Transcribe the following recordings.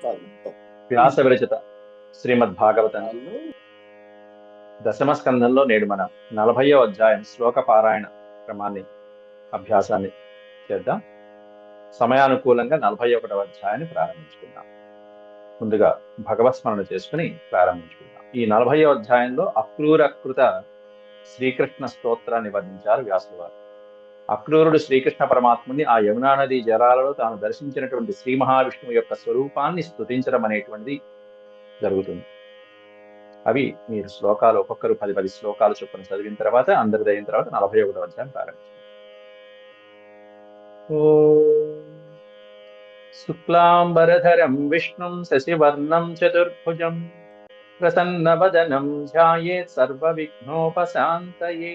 శ్లోకాలు వ్యాస విరచిత శ్రీమద్ దశమ స్కంధంలో నేడు మన నలభయో అధ్యాయం శ్లోక పారాయణ క్రమాన్ని అభ్యాసాన్ని చేద్దాం. సమయానుకూలంగా నలభై ఒకటవ అధ్యాయాన్ని ప్రారంభించుకుందాం. ముందుగా భగవత్ స్మరణ చేసుకుని ప్రారంభించుకుందాం. ఈ నలభయో అధ్యాయంలో అక్రూరకృత శ్రీకృష్ణ స్తోత్రాన్ని వర్ణించారు వ్యాసుల వారు. అక్రూరుడు శ్రీకృష్ణ పరమాత్ముని ఆ యమునా నది జలాలలో తాను దర్శించినటువంటి శ్రీ మహావిష్ణువు యొక్క స్వరూపాన్ని స్తుతించడం అనేటువంటిది జరుగుతుంది. అవి మీరు శ్లోకాలు ఒక్కొక్కరు పది పది శ్లోకాలు చొప్పున చదివిన తర్వాత అందరిది అయిన తర్వాత నలభై ఒకటో అధ్యాయం ప్రారంభించారు శుక్లాంబరధరం విష్ణుం శశివర్ణం చతుర్భుజం ప్రసన్నవదనం ధ్యాయేత్ సర్వవిఘ్నోపశాంతయే.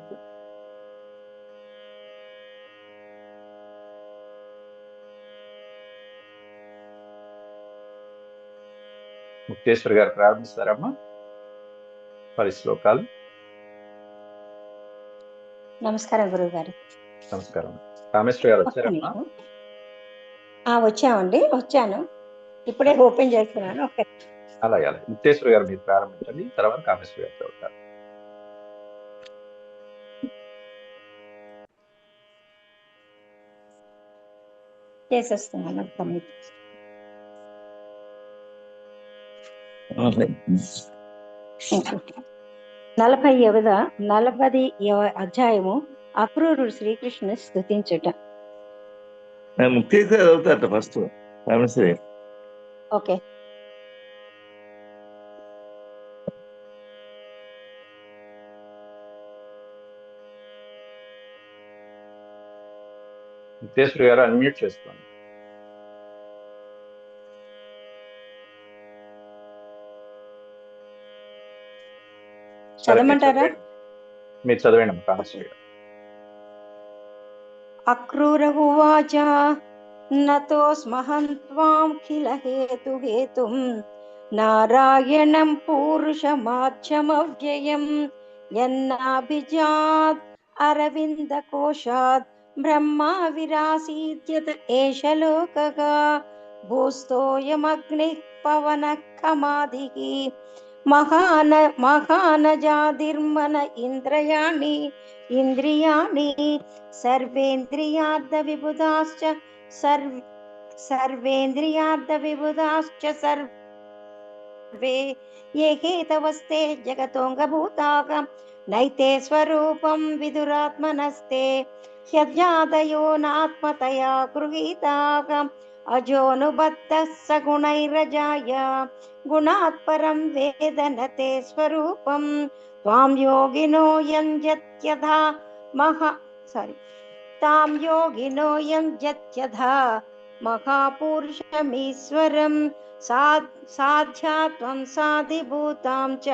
ముక్తేశ్వర్ గారు ప్రారంభిస్తారమ్మా? పది శ్లోకాలు. నమస్కారం గురువు గారు నమస్కారం. కామేశ్వర్ గారు వచ్చారమ్మా? ఆ వచ్చామండి వచ్చాను. ఇప్పుడే ఓపెన్ చేస్తున్నాను ఓకే. అలాగే అలాగే. ముక్తేశ్వర్ గారు మీరు ప్రారంభించండి తర్వాత కామేశ్వర్ గారు చదువుతారు చేసేస్తున్నాను నలభై యవద నలభై అధ్యాయము అక్రూరుడు శ్రీకృష్ణుని స్థుతించుట ముఖ్యంగా చదువుతారట ఫస్ట్ రామేశ్వరి. ఓకే. ముక్తేశ్వర్ గారు అన్మ్యూట్ చేసుకోండి. చదవమంటారా? మీరు కామేశ్వర్ గారు అక్రూర ఉవాచ నతోస్మహం త్వాం కిల హేతు హేతుం నారాయణం పూరుషమాధ్యమవ్యయం యన్నాభిజాత్ అరవింద కోశాత్ బ్రహ్మా విరాసీద్యత ఏష లోకగా భూస్తోయమగ్నిః పవనః కమాదిః మహాన మహానజాదిర్మన ఇంద్రయాణి ఇంద్రియాణి సర్వేంద్రియార్థ విబుధాశ్చ సర్వ సర్వేంద్రియార్థ విబుధాశ్చ సర్వే ఏ హేతవస్తే జగతోంగభూతాగ నైతే స్వరూపం విదురాత్మనస్తే హ్యజాదయో నాత్మతయా अजोऽनुबद्धः स गुणैरजाय गुणात् परं वेदनते स्वरूपं। त्वां योगिनो यञ्जत्यथा महा सारि तां योगिनो यञ्जत्यथा महापुरुषमीश्वरं। सा साध्यात्वं साधिभूतां च।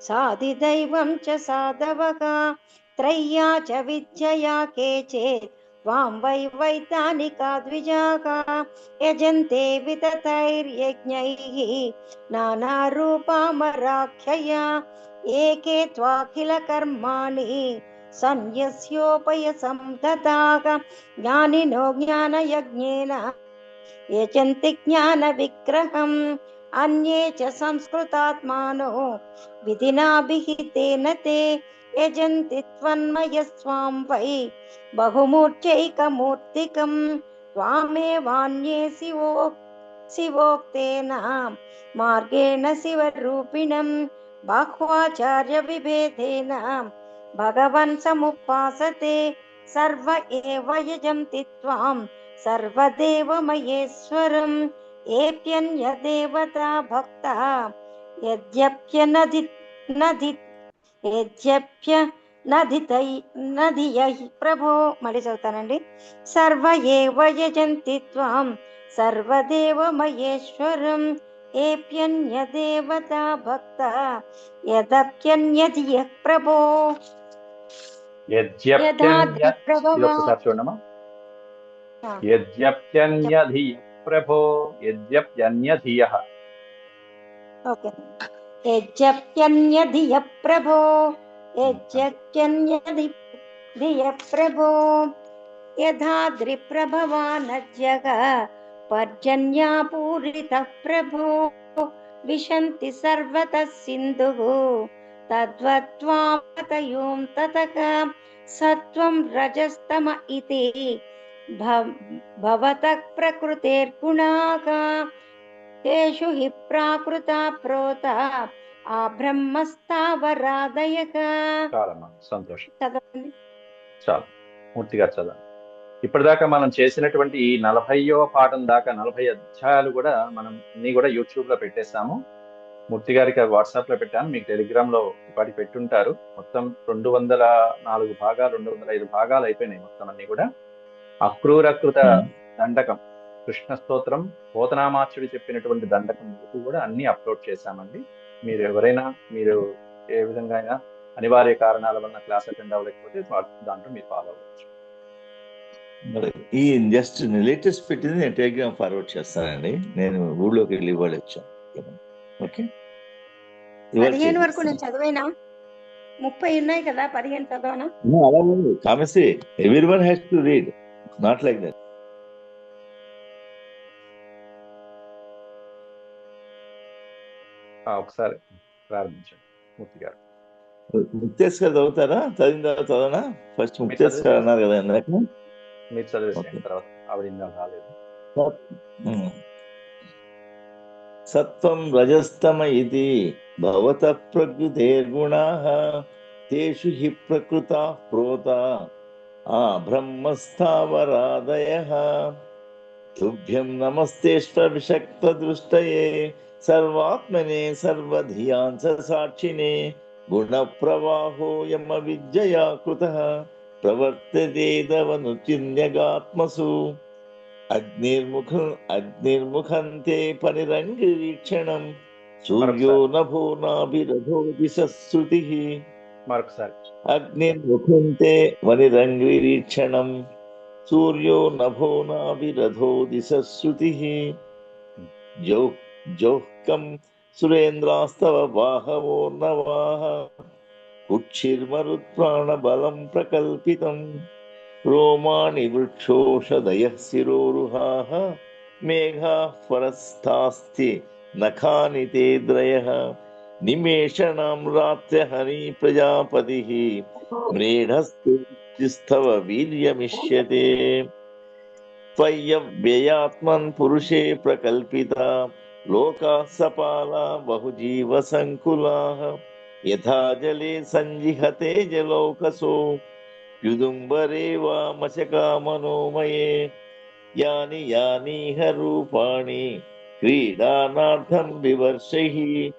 साधिदैवं च साधवः। त्रय्या च विद्यया केचित्। त्वां वै वैतानिका द्विजाका यजन्ते विततैर्यज्ञैः नानारूपामराख्यया एके त्वाखिलकर्माणि संयस्योपयसं ददाग ज्ञानिनो ज्ञानयज्ञेन यजन्ति ज्ञानविग्रहम्, अन्ये च संस्कृतात्मानो विधिना ते యజంతి త్వన్మయస్వాంపై బహుమూర్చైకమూర్తికం త్వామే వాణ్యే శివో శివోక్తేన మార్గేణ శివరూపిణం బాహ్వాచార్య విభేదేన భగవన్ సముపాసతే సర్వ ఏవ యజంతి త్వాం సర్వదేవమయేశ్వరం ఏప్యన్య దేవతా భక్త యద్యప్య నది నది నదితై నదియై ప్రభో మళ్ళీ చదువుతానండి సర్వ ఏవ యజంతి త్వాం సర్వదేవ మహేశ్వరం ఏప్యన్యదేవతా భక్త యదప్యన్యది యః ప్రభో యద్యప్యన్య ఇది ప్రభవ ఒకసారి చూడమ్మా ఆ. యద్యప్యన్యధియ ప్రభో యద్యప్యన్యధియ ఓకే यज्जप्यन्यधियः प्रभो यज्जप्यन्यधि धियः प्रभो यथा द्रिप्रभवानज्यः पर्जन्या पूरितः प्रभो विशन्ति सर्वतः सिन्धुः तद्वत्त्वापतयों ततः सत्वं रजस्तम इति। भवतः प्रकृतेर्गुणाः। తేషు హి ప్రాకృతా ప్రోత ఆ బ్రహ్మస్థావరాదయక చాలమ్మా సంతోషం. చదవండి. చాలు పూర్తిగా చదవండి. ఇప్పటిదాకా మనం చేసినటువంటి ఈ నలభైవ పాఠం దాకా నలభై అధ్యాయాలు కూడా మనం అన్ని కూడా యూట్యూబ్లో పెట్టేశాము. మూర్తి గారికి వాట్సాప్లో పెట్టాను మీకు టెలిగ్రామ్లో వాటి పెట్టుంటారు. మొత్తం రెండు వందల నాలుగు భాగాలు రెండు వందల ఐదు భాగాలు అయిపోయినాయి మొత్తం అన్ని కూడా. అక్రూరకృత దండకం. కృష్ణ స్తోత్రం పోతనామాచుడు చెప్పినటువంటి దండకం వరకు కూడా అన్ని అప్లోడ్ చేశామండి. మీరు ఎవరైనా మీరు ఏ విధంగా అయినా అనివార్య కారణాల వల్ల క్లాస్ అటెండ్ అవ్వలేకపోతే దాంట్లో మీరు ఫాలో అవ్వచ్చు. మరి ఈ జస్ట్ లేటెస్ట్ పెట్టింది నేను టెలిగ్రామ్ ఫార్వర్డ్ చేస్తానండి. నేను ఊళ్ళోకి వెళ్ళి ఇవ్వాలి వచ్చాను. ఓకే? పదిహేను వరకు నేను. చదివేనా? ముప్పై ఉన్నాయి కదా పదిహేను చదవనా? Chemistry every one has to read. Not like that. ఒకసారి ప్రారంభించండి. మూర్తి గారు. ముక్తేశ్వర్ చదువుతారా? చదివిన తర్వాత చదవనా? ఫస్ట్ ముక్తేశ్వర్ అన్నారు కదా ఇందాక. మీరు Okay. తర్వాత. ఆవిడ ఇందా రాలేదు. సత్వం రజస్తమ ఇది భవత ప్రకృతేర్గుణా తేషు హి ప్రకృత ప్రోత ఆ బ్రహ్మస్థావరాదయ తుభ్యం నమస్తేష్వశక్త దృష్టయే सर्वात्मने गुण स यम गुणप्रवाहोऽयमविद्यया कृतः प्रवर्ततेदवनुचिन्यगात्मसु अग्निर्मुख सूर्यो नभो नाभिरधोदिशश्रुतिः अग्निर्मुखन्ते सूर्यो जोह्कं सुरेन्द्रास्तव बाहवोर्णवाः कुक्षिर्मरुत्प्राणबलं प्रकल्पितं, रोमाणि वृक्षोषधयः शिरोरुहाः मेघाः परस्थास्ति नखानि ते द्रयः, निमेषणां रात्रहनी प्रजापतिः म्रेढस्तव वीर्यमिष्यते। त्वय्यव्ययात्मन् पुरुषे प्रकल्पिता लोकाः सपाला बहुजीवसङ्कुलाः यथा जले सञ्जिहते जलौकसो। युदुम्बरे वा मशका मनोमये। यानि यानीह रूपाणि। क्रीडानार्थं विवर्षैः।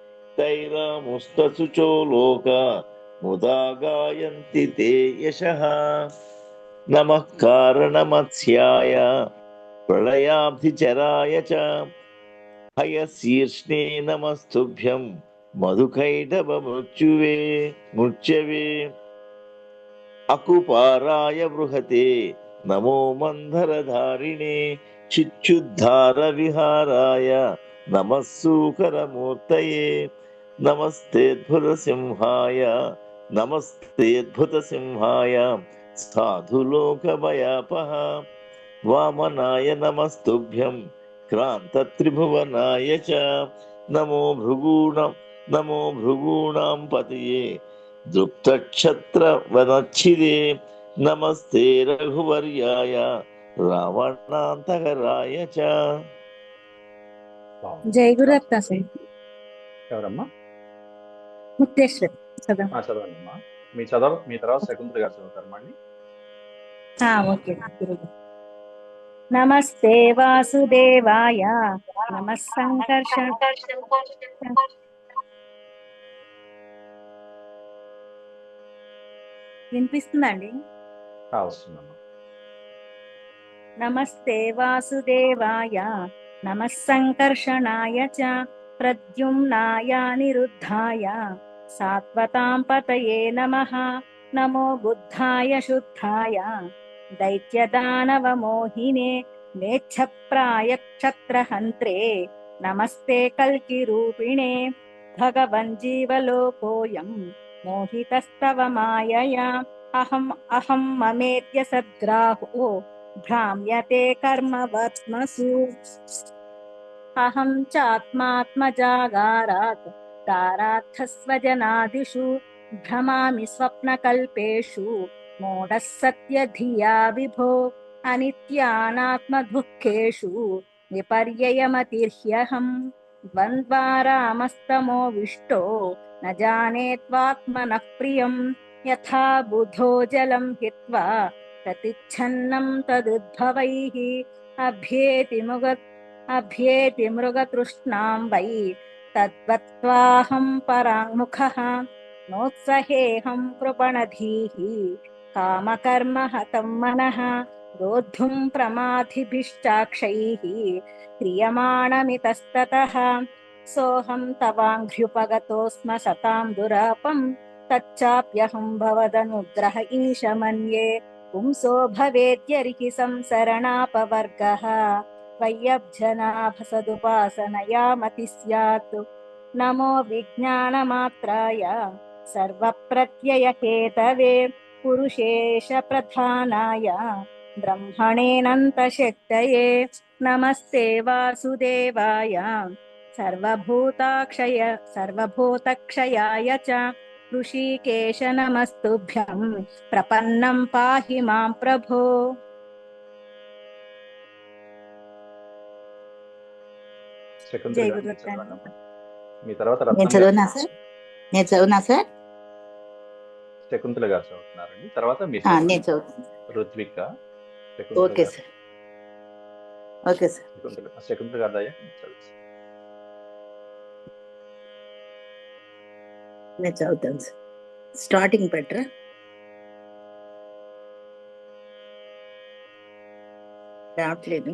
लोका। मुदा गायन्ति ते यशः। नमः कारणमत्स्याय। प्रलयाब्धिचराय च। హయశీర్ష్ణే నమస్తుభ్యం. మధుకైటవ మృత్యువే మృత్యవే అకుపారాయ బృహతే నమో మంధరధారిణే. చిచ్చుద్ధార విహారాయ నమస్సూకరమూర్తయే. నమస్తేద్భుత సింహాయ నమస్తేద్భుత సింహాయ సాధులోకభయాపహ. వామనాయ నమస్తుభ్యం. క్రాంతత్రిభువనాయ చ నమో భృగూణం నమో భృగూణాం పతియే దృప్తక్షత్ర వనచ్చిదే నమస్తే రఘువర్యాయ రావణాంతకరాయ చ జై గురత్త ఎవరమ్మా? ముక్తేశ్వర్ చదవండి మీ చదవ మీ తర్వాత శకుంతల గారు చదువుతారు మళ్ళీ. ఓకే నమస్తే వాసుదేవాయ. నమ సంకర్ష వినిపిస్తుందండి నమస్తే వాసుదేవాయ. నమ సంకర్షణాయ చ ప్రద్యుమ్నాయ నిరుద్ధాయ. సాత్వతాం పతయే నమ. నమో బుద్ధాయ శుద్ధాయ. दैत्यदानवमोहिने मेच्छप्रायक्षत्रहन्त्रे नमस्ते कल्किरूपिणे भगवन् जीवलोकोऽयं मोहितस्तव सद्ग्राहो भ्राम्यते कर्मवर्त्मसु अहं चात्मात्मजागारात् तारार्थस्वजनादिषु भ्रमामि स्वप्नकल्पेषु मूढः सत्यधिया विभो अनित्यानात्मदुःखेषु विपर्ययमतिर्ह्यहम् द्वन्द्वारामस्तमोविष्टो न जाने त्वात्मनः प्रियम्। यथा बुधो जलं हित्वा प्रतिच्छन्नं तदुद्भवैः। अभ्येति मृग अभ्येति मृगतृष्णां वै। तद्वत्त्वाहं पराङ्मुखः। नोत्सहेऽहं कृपणधीः कामकर्म हतं मनः रोद्धुं प्रमाथिभिश्चाक्षैः क्रियमाणमितस्ततः। सोऽहं तवाङ्घ्र्युपगतो स्म शतां दुरापम् ईश मन्ये पुंसो भवेद्यर्हि संसरणापवर्गः त्वय्यब्जनाभसदुपासनया मति स्यात् नमो विज्ञानमात्राय सर्वप्रत्ययहेतवे पुरुषेश प्रधानाय ब्रह्मणेऽनन्तशक्तये नमस्ते वासुदेवाय सर्वभूताक्षय सर्वभूतक्षयाय च ऋषिकेश नमस्तुभ्यं प्रपन्नं पाहि मां प्रभो శకుంతల జై గారు గురు చదవండి. మీ తర్వాత నేను రత్నం గారు చదువునా సార్ నేను చదువునా సార్ శకుంతల గారు చదువుతున్నారండి. తర్వాత మీ ఆ, నేను చదువుతాను. Ruthvika okay. Sir. Okay sir. Shakuntala Shakuntala గారు చదువు నేను చదువుతాను సార్. స్టార్టింగ్ పెట్టరా? రావట్లేదు.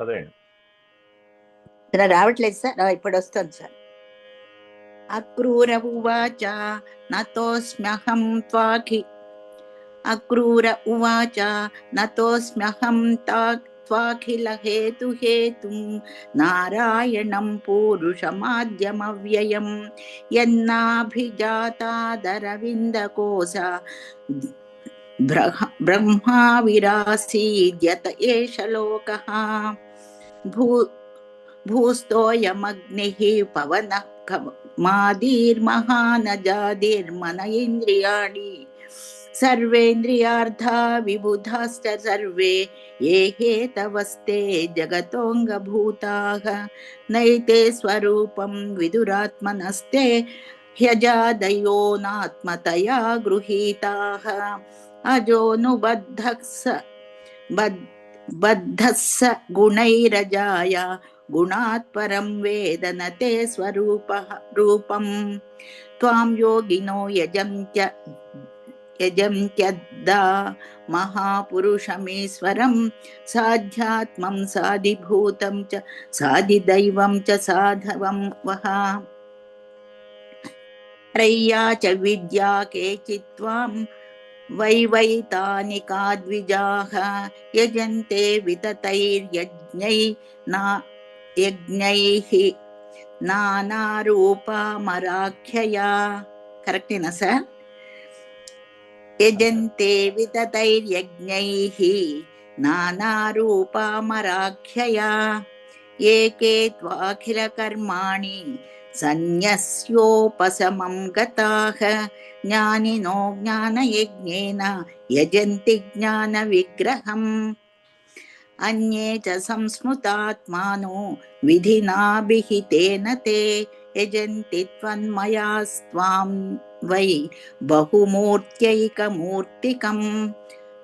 చదవండి ఇలా రావట్లేదు సార్. ఇప్పుడు వస్తుంది సార్. అక్రూర ఉవాచ నతోస్మ్యహం త్వాఖి అక్రూర ఉవాచ నతోస్మ్యహం త్వాఖిల హేతు హేతు. నారాయణం పూరుషమాద్యమవ్యయం. యన్నాభిజాతాదరవిందకోశ. బ్రహ బ్రహ్మా విరాసీద్యత ఏష లోకः. भू भूस्थोऽयमग्निः पवनः मादीर्महानजादिर्मन इन्द्रियाणि सर्वेन्द्रियार्था विबुधाश्च सर्वे ये हे तवस्ते जगतोऽङ्गभूताः, नैते स्वरूपं विदुरात्मनस्ते ह्यजादयो नात्मतया गृहीताः अजोऽनुबद्धः स बद्ध बद्धः स गुणैरजाया, गुणात् परं वेद न ते स्वरूपः, रूपम्। त्वां योगिनो यजन्त्य, यजन्त्यद्दा महापुरुषमीश्वरं, साध्यात्मं साधिभूतं च, साधिदैवं च साधवं वः। रय्या च विद्या केचित् त्वां वैवैतानि यजन्ते विततैर्यज्ञै ना यज्ञैः नानारूपामराख्यया। यजन्ते विततैर्यज्ञैः नानारूपामराख्यया। एके त्वाखिलकर्माणि सन्न्यस्योपशमं गताः ज्ञानिनो ज्ञानयज्ञेन यजन्ति ज्ञानविग्रहम्। अन्ये च संस्मृतात्मानो विधिनाभिहितेन ते यजन्ति त्वन्मयास्त्वां वै बहुमूर्त्यैकमूर्तिकम्।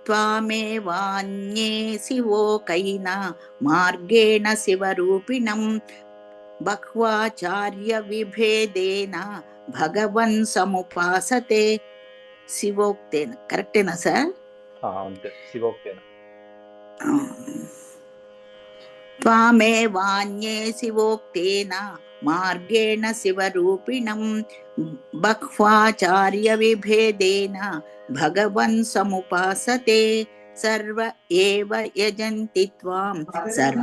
त्वामेवान्ये शिवोकैना मार्गेण शिवरूपिणम्। பக்வாச்சாரியவிபேதேன பகவன் சமுபாசதே சிவோக்தேன கரெக்டேனா சார் சிவோக்தேன त्वामेवान्ये शिवोक्तेन त्वामे वान्ये शिवोक्तेन मार्गेण शिवरूपिणं बह्वाचार्यविभेदेन भगवन् समुपासते सर्व एव यजन्ति त्वां सर्व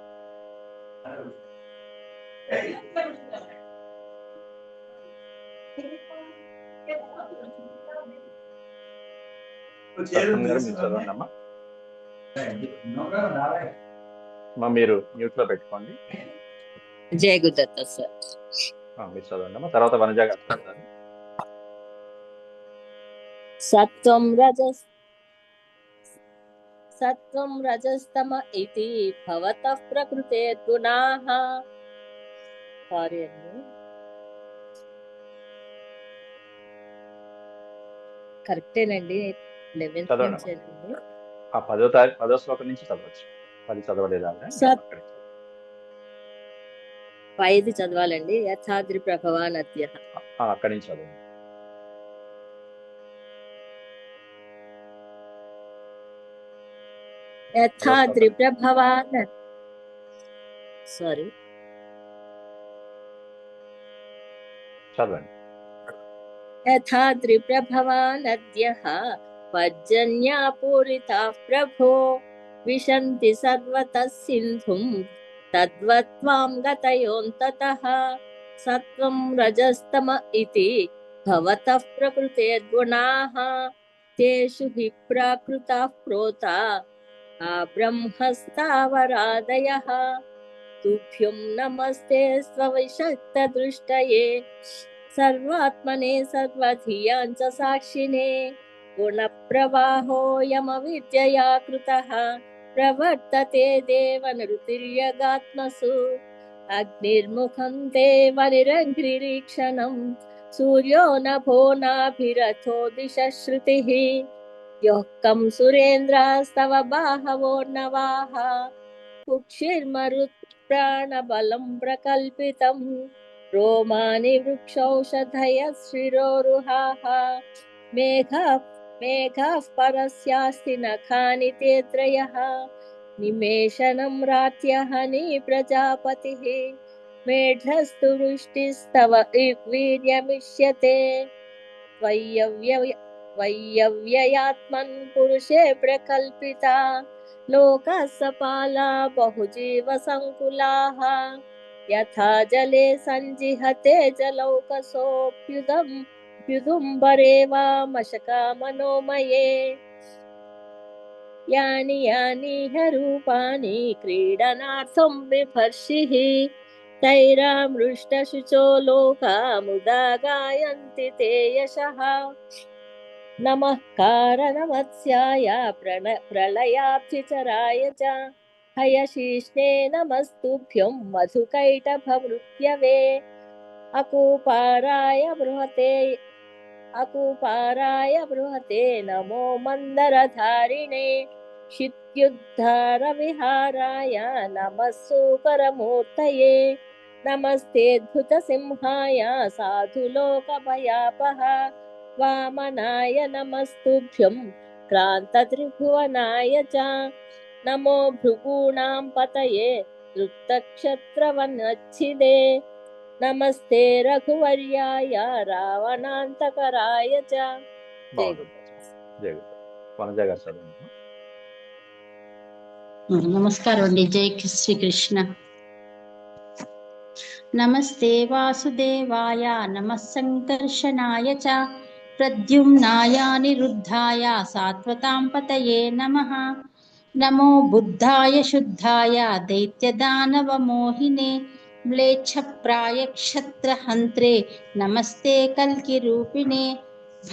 మీరు మ్యూట్లో పెట్టుకోండి. జయ గురుదత్త సార్. ఆ, మీరు చదవండి తర్వాత వనజ గారు చదువుతారు సత్వం రజస్ సత్వం రజస్తమ ఇది భవత ప్రకృతే గుణాః సారీ అండి కరెక్టేనండి లెవెన్త్ చదవండి నుంచేనండి ఆ పదో తారీఖు పదో శ్లోకం నుంచి చదవచ్చు. పది చదవలేదా ఆవిడ? సత్- అక్కడికి. పైది చదవాలండి. యథాద్రి ప్రభవా నద్య ఆ, అక్కడి నుంచి చదవండి. यथा द्रिप्रभवान् sorry. Seven. यथा त्रिप्रभवानद्यः प्रभो। विशन्ति सर्वतः सिन्धुं। तद्वत्त्वां गतयोऽन्ततः रजस्तम इति भवतः तेषु हि प्राकृताः प्रोता। ब्रह्मस्तावरादयः। तुभ्यं नमस्ते स्वविशक्तदृष्टये। सर्वात्मने सर्वधियां च साक्षिणे गुणप्रवाहोऽयमविद्यया कृतः प्रवर्तते देवनृतिर्यगात्मसु। अग्निर्मुखं देवनिरङ्घ्रिरीक्षणं सूर्यो नभो नाभिरथो दिशश्रुतिः यः कं सुरेन्द्रास्तव बाहवोर्णवाः कुक्षिर्मरुत्प्राणबलं प्रकल्पितम् रोमानि वृक्षौषधयः शिरोरुहाः मेघः मेघाः परस्यास्ति नखानि ते त्रयः निमेषनं रात्यहनि प्रजापतिः। मेढस्तु वृष्टिस्तव वीर्यमिष्यते त्वय्यव्य त्वय्यव्ययात्मन् पुरुषे प्रकल्पिता लोकः सपाला बहुजीवसङ्कुलाः। यथा जले सञ्जिहते जलौकसोऽप्युदं प्युदुम्बरे वा मशका मनोमये। यानि यानि हरूपाणि क्रीडनार्थं बिभर्षिः तैरामृष्टशुचो लोका मुदा गायन्ति ते यशः नमः कारणमत्स्याय प्रण प्रलयाब्धिचराय च। हयशीष्णे नमस्तुभ्यं मधुकैटभमृत्यवे अकूपाराय बृहते अकूपाराय बृहते नमो मन्दरधारिणे। क्षित्युद्धारविहाराय नमः सूकरमूर्तये नमस्तेऽद्भुतसिंहाय साधुलोकभयापः वामनाय नमस्तुभ्यं क्रान्तत्रिभुवनाय च नमो भृगूणां पतये तृप्तक्षत्रवनच्छिदे नमस्ते रघुवर्याय रावणान्तकराय च బాగుంటుంది జయ గురు వనజ గారు చదవండి నమస్కారం అండి జై శ్రీకృష్ణ నమస్తే వాసుదేవాయ నమ సంకర్షణాయ చ प्रद्युम्नाया निरुद्धाय सात्वतां पतये नमः। नमो बुद्धाय शुद्धाय दैत्यदानवमोहिने म्लेच्छप्रायक्षत्रहन्त्रे नमस्ते कल्किरूपिणे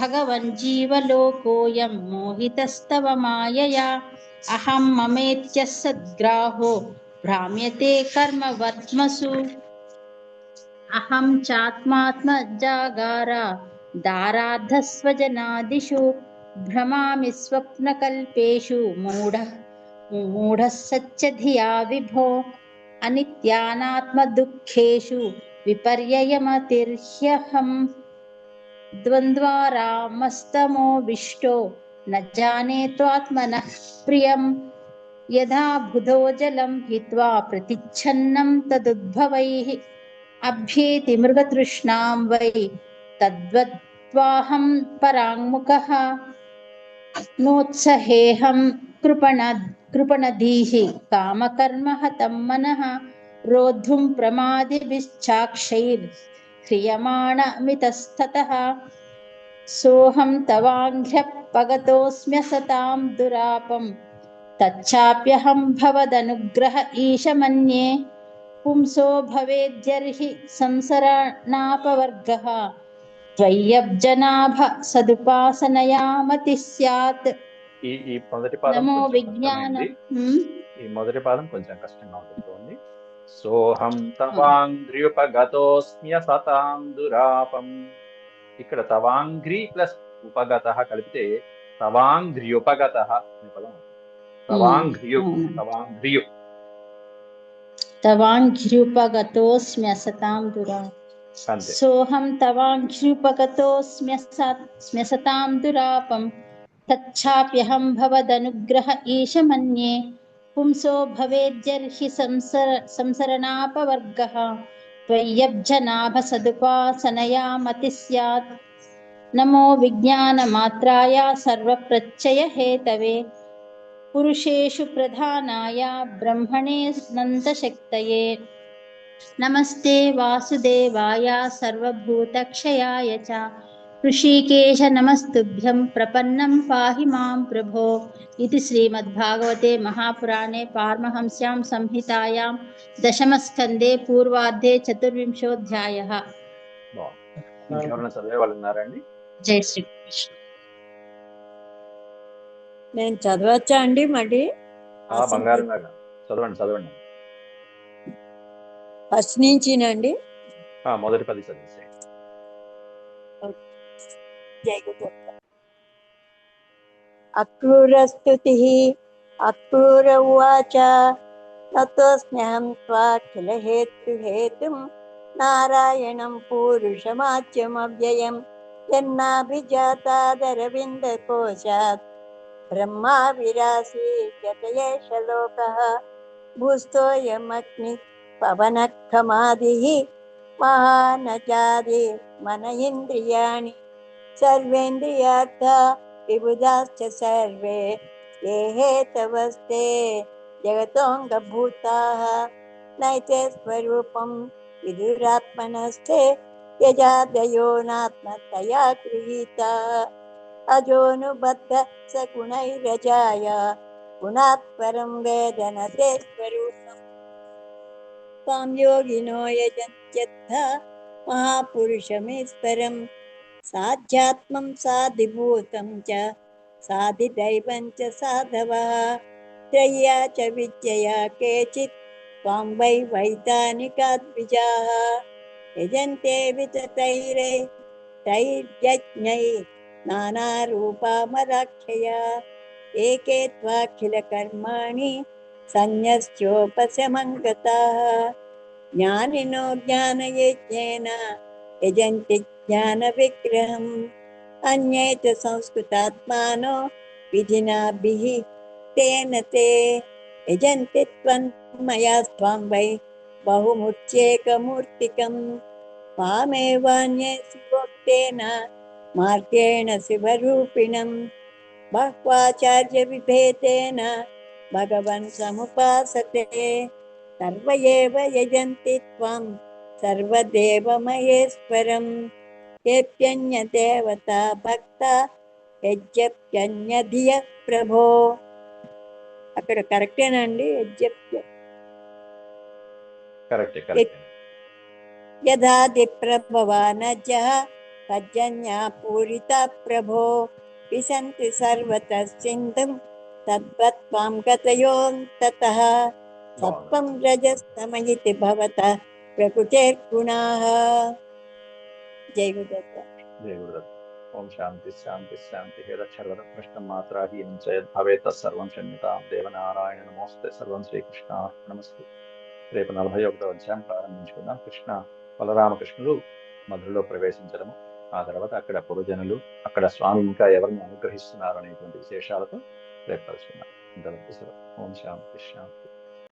भगवञ्जीवलोकोऽयं मोहितस्तव मायया। अहं ममेत्य सद्ग्राहो, भ्राम्यते कर्म कर्मवर्त्मसु। अहं चात्मात्मजागारा दाराद्धस्वजनादिषु भ्रमामि स्वप्नकल्पेषु मूढः मूढः सच्च धिया विभो अनित्यानात्मदुःखेषु विपर्ययमतिर्ह्यहम् द्वन्द्वारामस्तमोविष्टो न जाने त्वात्मनः प्रियम् यथा बुधो जलं हित्वा प्रतिच्छन्नं तदुद्भवैः अभ्येति मृगतृष्णां वै तद्वत्त्वाहं पराङ्मुखः। नोत्सहेऽहं कृपण कृपणधीः कामकर्म हतं मनः। रोद्धुं प्रमादिभिश्चाक्षैर्ह्रियमाणमितस्ततः। सोऽहं तवाङ्घ्र्यपगतोऽस्म्य सतां दुरापं। तच्चाप्यहं भवदनुग्रह ईश मन्ये पुंसो भवेद्यर्हि संसरणापवर्गः। త్వయ్యబ్జనాభ సదుపాసనయా మతి స్యాత్. ఈ ఈ మొదటి పాదం నమో విజ్ఞానం ఈ మొదటి పాదం కొంచెం కష్టంగా ఉంటుంది సోహం తవాంగ్ర్యుపగతోస్మ్య సతాం దురాపం ఇక్కడ తవాంగ్రి ప్లస్ ఉపగత కలిపితే తవాంగ్రియుపగత అనే పదం తవాంగ్ర్యు తవాంగ్ర్యు తవాంగ్ర్యుపగతోస్మ్య సతాం దురాపం सोऽहं तवाङ्घ्र्युपगतोऽस्म्य स्म्य सतां दुरापं तच्छाप्यहं भवदनुग्रह ईश मन्ये पुंसो भवेद्यर्हि संसर संसरणापवर्गः त्वय्यब्जनाभसदुपासनया मतिः स्यात् नमो विज्ञानमात्राय सर्वप्रत्ययहेतवे पुरुषेषु प्रधानाय ब्रह्मणे नन्दशक्तये नमस्ते वासुदेवाय सर्वभूतक्षयाय च ऋषिकेश नमस्तुभ्यं प्रपन्नं पाहि मां प्रभो इति श्रीमद्भागवते महापुराणे पारमहंस्यां संहितायां दशमस्कन्धे पूर्वार्धे चतुर्विंशोऽध्यायः బాగుంది ఇంకెవరైనా చదివే వాళ్ళు ఉన్నారండి जय श्रीकृष्ण నేను చదవచ్చా అండి మళ్ళీ ఆ బంగారం లాగా చదవండి చదవండి ఫస్ట్ నుంచినండి మొదటి పది గురు. అక్రూరస్తుతి అక్రూర ఉవాచ తతోస్మ్యహం త్వాఖిల హేతు హేతుం నారాయణం పూరుషమాచ్యమవ్యయం జన్మాభిజాతాదరవింద కోశాత్ బ్రహ్మా విరాసీయతయేష లోకः భూస్తోయమగ్ని पवन महानजादि मन इन्द्रियाणि सर्वेन्द्रियार्था विबुधाश्च सर्वे ये हेतवस्ते जगतोऽङ्गभूताः नैते स्वरूपं विदुरात्मनस्ते यजादयोनात्मतया गृहीता। अजोनुबद्ध सगुणैरजाया गुणात् परं वेदनते स्वरूपम्। कृपां योगिनो यजन्त्यथ महापुरुषमेश्वरं साध्यात्मं साधिभूतं च साधिदैवं च साधवः। त्रय्या च विद्यया केचित् त्वां वै वैतानिकाद्विजाः यजन्ते विततैरे तैर्यज्ञैः नानारूपामराक्षया। एके त्वाखिलकर्माणि सन्न्यश्चोपशमङ्गताः ज्ञानिनो ज्ञानयज्ञेन, यजन्ति ज्ञानविग्रहम्। अन्ये च संस्कृतात्मानो विधिनाभिः तेन ते। यजन्ति त्वं मया त्वां वै बहुमुच्येकमूर्तिकं मामेवान्ये शिवोक्तेन, मार्गेण शिवरूपिणं बह्वाचार्यविभेदेन భగవన్ సముపాసతే సర్వయేవ యజంతి త్వం సర్వదేవమహేశ్వరం ఏప్యన్యదేవత భక్త యజ్ఞప్యన్యధియ ప్రభో అక్కడ కరెక్టేనండి యజ్జప్య యథాది ప్రభవానజ పర్జన్యా పూరిత ప్రభో। విశంతి సర్వత సింధు तद्वत् त्वां गतयोऽन्ततः सत्त्वं रजस्तमयिति भवतः प्रकृतेर्गुणाः जय गुरुदत्त జయ గురుదత్ ఓం శాంతి శాంతి శాంతి హేదక్షర్వద కృష్ణం మాత్రాహీనం చ యద్భవేత్ తత్సర్వం క్షమ్యతాం దేవనారాయణ నమోస్తే సర్వం శ్రీకృష్ణ నమస్తే రేపు నలభై ఒకటో అధ్యాయం ప్రారంభించుకుందాం కృష్ణ బలరామకృష్ణులు మధురలో ప్రవేశించడము ఆ తర్వాత అక్కడ పురజనులు అక్కడ స్వామి ఇంకా ఎవరిని అనుగ్రహిస్తున్నారు అనేటువంటి విశేషాలతో कृपया परशुराम दर्द ओम शांति शांति